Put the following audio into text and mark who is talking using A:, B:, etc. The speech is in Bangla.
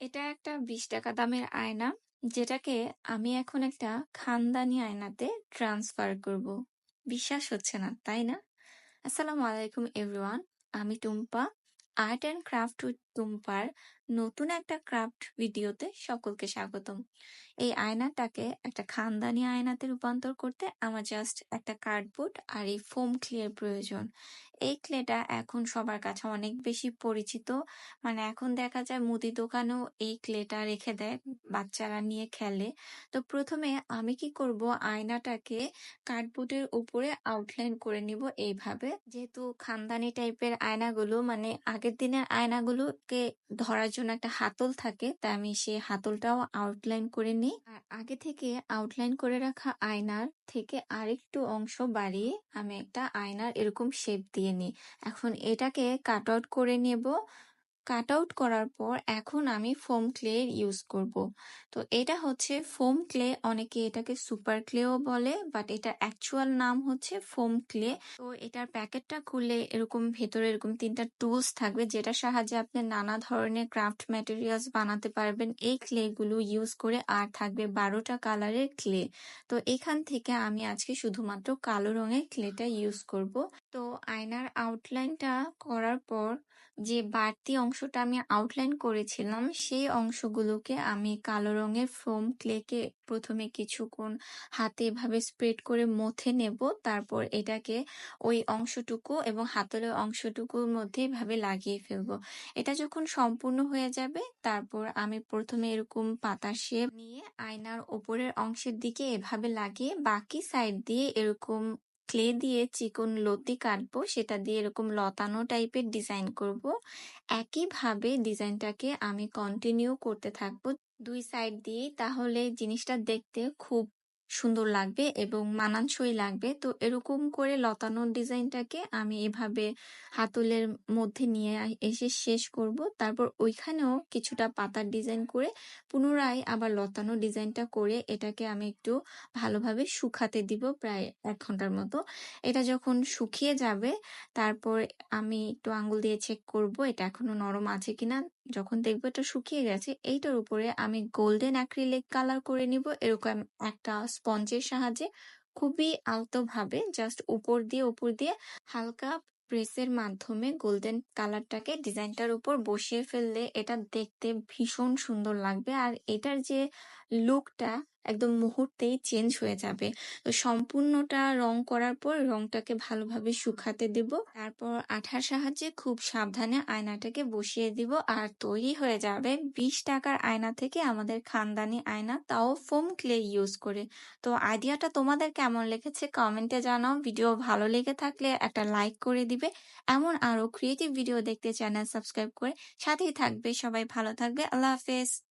A: এটা একটা ৳২০ দামের আয়না, যেটাকে আমি এখন একটা খানদানি আয়নাতে ট্রান্সফার করব। বিশ্বাস হচ্ছে না, তাই না? আসসালামু আলাইকুম এভরিওয়ান। আমি Tumpa. Art and craft with টুম্পার নতুন একটা ক্রাফট ভিডিওতে সকলকে স্বাগতম। এই আয়নাটাকে একটা খানদানি আয়নাতে রূপান্তর করতে আমার জাস্ট একটা কার্ডবোর্ড আর এই ফোম ক্লের প্রয়োজন। এই ক্লেটা এখন সবার কাছে অনেক বেশি পরিচিত। মানে এখন দেখা যায় মুদি দোকানেও এই ক্লেটা রেখে দেয়, বাচ্চারা নিয়ে খেলে। তো প্রথমে আমি কি করব আয়নাটাকে কার্ডবোর্ডের উপরে আউটলাইন করে নিব এইভাবে। যেহেতু খানদানি টাইপের আয়নাগুলো মানে আগের দিনের আয়নাগুলোকে ধরার জন্য একটা হাতল থাকে, তাই আমি সেই হাতলটাও আউটলাইন করে নিই। আর আগে থেকে আউটলাইন করে রাখা আয়নার থেকে আরেকটু অংশ বাড়িয়ে আমি একটা আয়নার এরকম শেপ দিয়ে নিই। এখন এটাকে কাট আউট করে নেব। কাট আউট করার পর এখন আমি ফোম ক্লে ইউজ করব। তো এটা হচ্ছে ফোম ক্লে অনেকে এটাকে সুপার ক্লেও বলে বাট এটার অ্যাকচুয়াল নাম হচ্ছে ফোম ক্লে। তো এটার প্যাকেটটা খুললে এরকম ভেতরে এরকম তিনটা টুলস থাকবে, যেটার সাহায্যে আপনি নানা ধরনের ক্রাফট ম্যাটেরিয়ালস বানাতে পারবেন এই ক্লে গুলো ইউজ করে আর থাকবে বারোটা কালারের ক্লে। তো এখান থেকে আমি আজকে শুধুমাত্র কালো রঙের ক্লেটা ইউজ করব। তো আয়নার আউটলাইনটা করার পর যে বাড়তি অংশটা আমি আউটলাইন করেছিলাম, সেই অংশগুলোকে আমি কালো রঙের ফোম ক্লেকে প্রথমে কিছুক্ষণ হাতে এভাবে স্প্রেড করে মথে নেব, তারপর এটাকে ওই অংশটুকু এবং হাতলের অংশটুকুর মধ্যে এভাবে লাগিয়ে ফেলব। এটা যখন সম্পূর্ণ হয়ে যাবে, তারপর আমি প্রথমে এরকম পাতা শেপ নিয়ে আয়নার ওপরের অংশের দিকে এভাবে লাগিয়ে বাকি সাইড দিয়ে এরকম ক্লে দিয়ে চিকন লতি কাটবো, সেটা দিয়ে এরকম লতানো টাইপের ডিজাইন করব। একইভাবে ডিজাইনটাকে আমি কন্টিনিউ করতে থাকব দুই সাইড দিয়ে তাহলে জিনিসটা দেখতে খুব সুন্দর লাগবে এবং মানানসই লাগবে। তো এরকম করে লতানো ডিজাইনটাকে আমি এভাবে হাতলের মধ্যে নিয়ে এসে শেষ করব। তারপর ওইখানেও কিছুটা পাতার ডিজাইন করে পুনরায় আবার লতানো ডিজাইনটা করে এটাকে আমি একটু ভালোভাবে শুকাতে দিব প্রায় এক ঘণ্টার মতো। এটা যখন শুকিয়ে যাবে, তারপর আমি একটু আঙ্গুল দিয়ে চেক করব, এটা এখনও নরম আছে কিনা যখন দেখব এটা শুকিয়ে গেছে, এইটার উপরে আমি গোল্ডেন অ্যাক্রিলিক কালার করে নিব। এরকম একটা স্পঞ্জের সাহায্যে খুবই আলতো ভাবে জাস্ট উপর দিয়ে উপর দিয়ে হালকা প্রেসের মাধ্যমে গোল্ডেন কালারটাকে ডিজাইনটার উপর বসিয়ে ফেললে এটা দেখতে ভীষণ সুন্দর লাগবে। আর এটার যে লুকটা একদম মুহূর্তেই চেঞ্জ হয়ে যাবে। তো সম্পূর্ণটা রং করার পর রংটাকে ভালোভাবে শুকাতে দেব। তারপর আঠার সাহায্যে খুব সাবধানে আয়নাটাকে বসিয়ে দিব আর তৈরি হয়ে যাবে বিশ টাকার আয়না থেকে আমাদের খানদানি আয়না, তাও ফোম ক্লে ইউজ করে। তো আইডিয়াটা তোমাদের কেমন লেগেছে কমেন্টে জানাও। ভিডিও ভালো লেগে থাকলে একটা লাইক করে দিবে। এমন আরও ক্রিয়েটিভ ভিডিও দেখতে চ্যানেল সাবস্ক্রাইব করে সাথেই থাকবে। সবাই ভালো থাকবে। আল্লাহ হাফেজ।